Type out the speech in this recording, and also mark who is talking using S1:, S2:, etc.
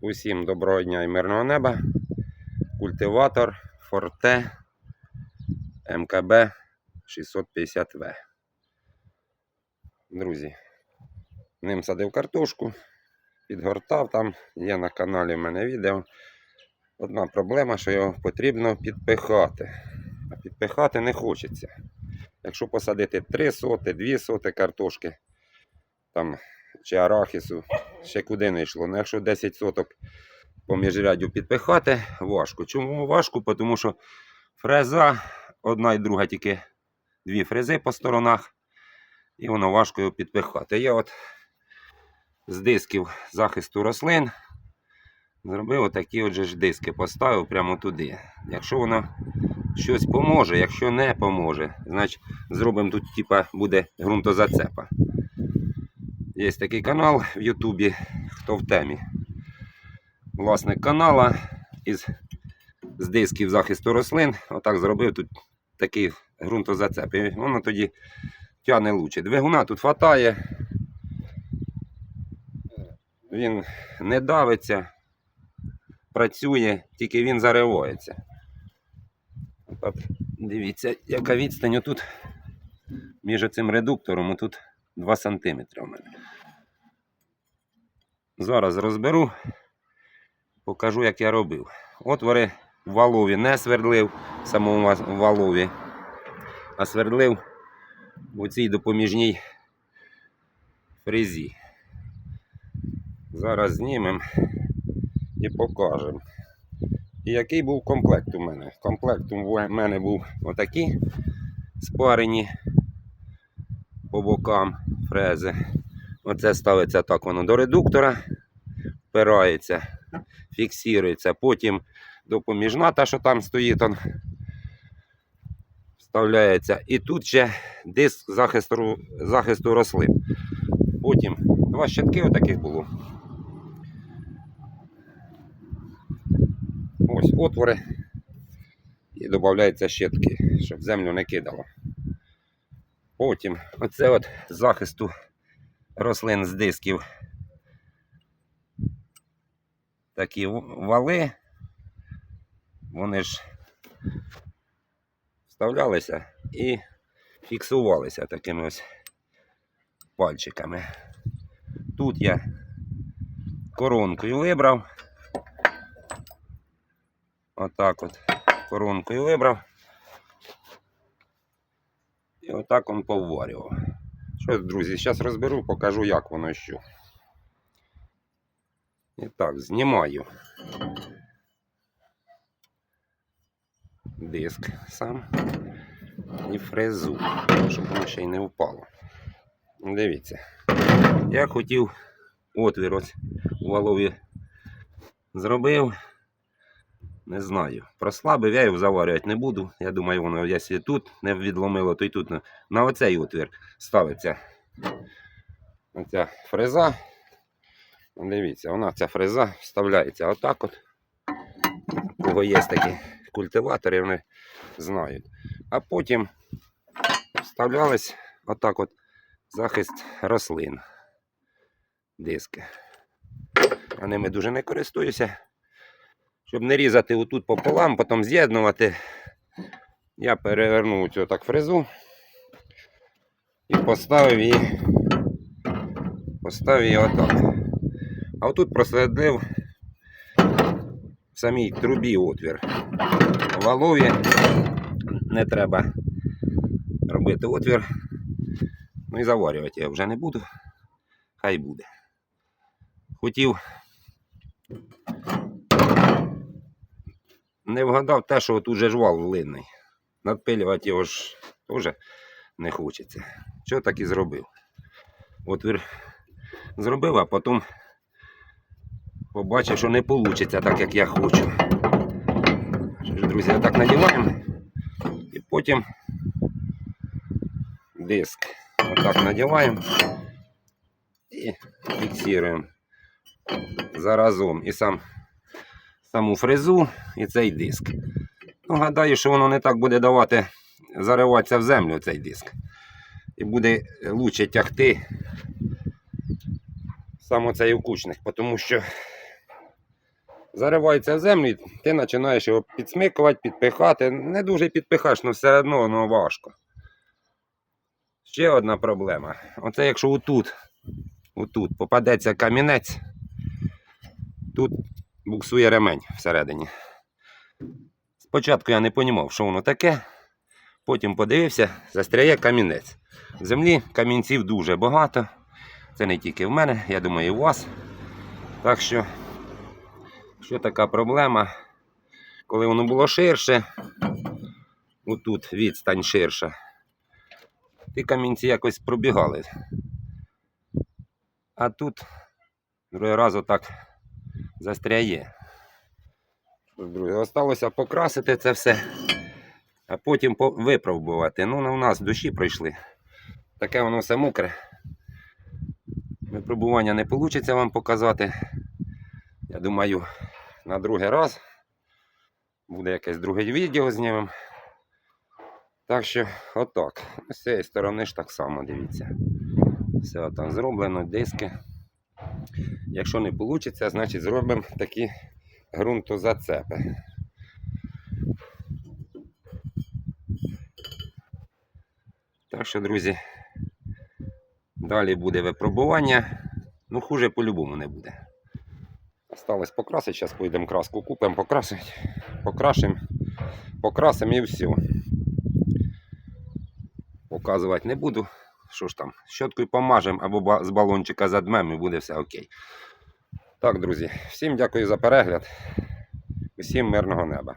S1: Усім доброго дня і мирного неба. Культиватор Forte МКБ 650В. Друзі, ним садив картошку, підгортав там, є на каналі в мене відео. Одна проблема, що його потрібно підпихати. А підпихати не хочеться. Якщо посадити 3 соти, 2 соти картошки, там, чи арахісу, ще куди не йшло. Ну, якщо 10 соток по міжрядю підпихати, важко. Чому важко? Тому що фреза, одна і друга тільки дві фрези по сторонах, і воно важко його підпихати. Я от з дисків захисту рослин зробив отакі от ж диски, поставив прямо туди. Якщо воно щось поможе, якщо не поможе, значить зробимо тут, типа, буде ґрунтозацепа. Є такий канал в Ютубі, хто в темі. Власник канала із з дисків захисту рослин. Отак зробив тут такий ґрунтозацеп. І воно тоді тягне лучше. Двигуна тут хватає. Він не давиться, працює, тільки він заривається. От, дивіться, яка відстань тут між цим редуктором, тут 2 см у мене. Зараз розберу, покажу, як я робив. Отвори в валові не свердлив в самому валові, а свердлив у цій допоміжній фрезі. Зараз знімемо і покажемо. І який був комплект у мене? Комплект у мене був отакі спарені по бокам фрези. Оце ставиться так воно до редуктора, впирається, фіксується. Потім допоміжна та, що там стоїть, он, вставляється. І тут ще диск захисту, захисту рослин. Потім два щитки отаких було. Ось отвори. І додаються щитки, щоб землю не кидало. Потім оце от захисту рослин з дисків. Такі вали. Вони ж вставлялися і фіксувалися такими ось пальчиками. Тут я коронкою вибрав. Отак от коронкою вибрав. І отак он поварював. Що, друзі, зараз розберу, покажу, як воно що. І так, знімаю диск сам і фрезу, щоб воно ще й не впало. Дивіться. Я хотів отвір ось у валові зробив. Не знаю. Прослабив, я його заварювати не буду. Я думаю, воно, якщо тут не відломило, то й тут на, на оцей отвір ставиться оця фреза. Дивіться, вона ця фреза вставляється отак от. У кого є такі культиватори, вони знають. А потім вставлялись отак от захист рослин. Диски. Я ними дуже не користуюся. Щоб не різати отут пополам, потім з'єднувати, я перевернув цю так фрезу і поставив її, поставив її отак. А отут просверлив в самій трубі отвір. Валові не треба робити отвір. Ну і заварювати я вже не буду. Хай буде. Хотів не вгадав те, що тут же ж вал влинний. Надпилювати його ж теж не хочеться. Що так і зробив? Отвір зробив, а потім побачив, що не вийде так, як я хочу. Друзі, отак надіваємо і потім диск. Отак надіваємо і фіксуємо заразом. І сам саму фрезу і цей диск. Ну, гадаю, що воно не так буде давати зариватися в землю цей диск. І буде лучше тягти саме цей укучник, тому що заривається в землю, і ти починаєш його підсмикувати, підпихати. Не дуже підпихаєш, але все одно воно важко. Ще одна проблема. Оце якщо отут, отут попадеться камінець, тут буксує ремень всередині. Спочатку я не розумів, що воно таке. Потім подивився, застряє камінець. В землі камінців дуже багато. Це не тільки в мене, я думаю, і у вас. Так що, що така проблема, коли воно було ширше, отут відстань ширша, ті камінці якось пробігали. А тут другий раз отак застряє. Друзі, осталося покрасити це все, а потім випробувати. Ну, у нас душі пройшли. Таке воно все мокре. Випробування не вийде вам показати. Я думаю, на другий раз буде якесь друге відео знімемо. Так що, отак. З цієї сторони ж так само, дивіться. Все отак зроблено, диски. Якщо не вийде, значить зробимо такі ґрунтозацепи. Так що, друзі, далі буде випробування. Ну, хуже по-любому не буде. Осталось покрасити, зараз поїдемо краску купимо, покрасимо, покрасимо, покрасимо і все. Показувати не буду. Що ж там, щоткою помажемо або з балончика задмемо і буде все окей. Так, друзі, всім дякую за перегляд. Усім мирного неба.